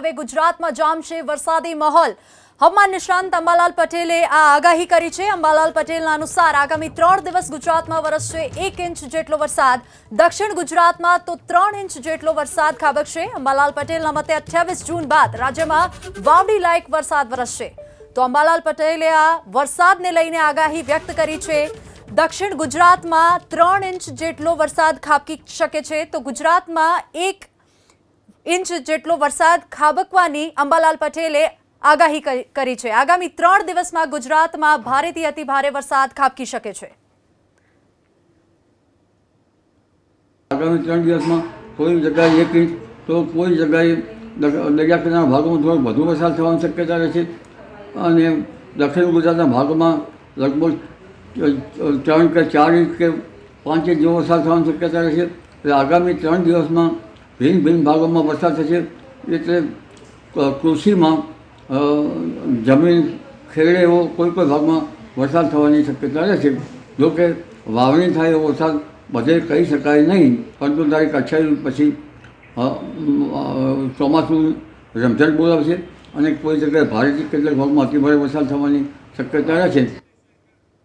હવે ગુજરાતમાં જામશે વરસાદી માહોલ. હવામાન નિષ્ણાંત અંબાલાલ પટેલે આ આગાહી કરી છે. અંબાલાલ પટેલના અનુસાર આગામી ત્રણ દિવસ ગુજરાતમાં વરસશે એક ઇંચ જેટલો વરસાદ. દક્ષિણ ગુજરાતમાં તો ત્રણ ઇંચ જેટલો વરસાદ ખાબકશે. અંબાલાલ પટેલના મતે અઠ્યાવીસ જૂન બાદ રાજ્યમાં વાવડી લાયક વરસાદ વરસશે. તો અંબાલાલ પટેલે આ વરસાદને લઈને આગાહી વ્યક્ત કરી છે. દક્ષિણ ગુજરાતમાં ત્રણ ઇંચ જેટલો વરસાદ ખાબકી શકે છે. તો ગુજરાતમાં એક ઇંચ જેટલો વરસાદ ખાબકવાની અંબાલાલ પટેલે આગાહી કરી- છે. આગામી ત્રણ દિવસમાં ગુજરાતમાં ભારેથી અતિ ભારે વરસાદ ખાબકી શકે છે. આગામી ત્રણ દિવસમાં કોઈ જગ્યાએ એક ઇંચ તો કોઈ જગ્યાએ દરિયા કિનારા ભાગોમાં થોડો વધુ વરસાદ થવાની શક્યતા રહે છે. અને દક્ષિણ ગુજરાતના ભાગોમાં લગભગ ત્રણ કે ચાર ઇંચ કે પાંચ ઇંચ જેવો વરસાદ થવાની શક્યતા રહે છે. એટલે આગામી ત્રણ દિવસમાં ભિન્ન ભિન્ન ભાગોમાં વરસાદ થશે એટલે કૃષિમાં જમીન ખેડે એવો કોઈ કોઈ ભાગમાં વરસાદ થવાની શક્યતા રહે છે જોકે વાવણી થાય એવો વરસાદ બધે કહી શકાય નહીં, પરંતુ તારીખ અઠ્યાવીસ પછી ચોમાસું રમઝટ બોલાવશે અને કોઈ જગ્યાએ ભારેથી કેટલાક ભાગમાં અતિભારે વરસાદ થવાની શક્યતા રહે છે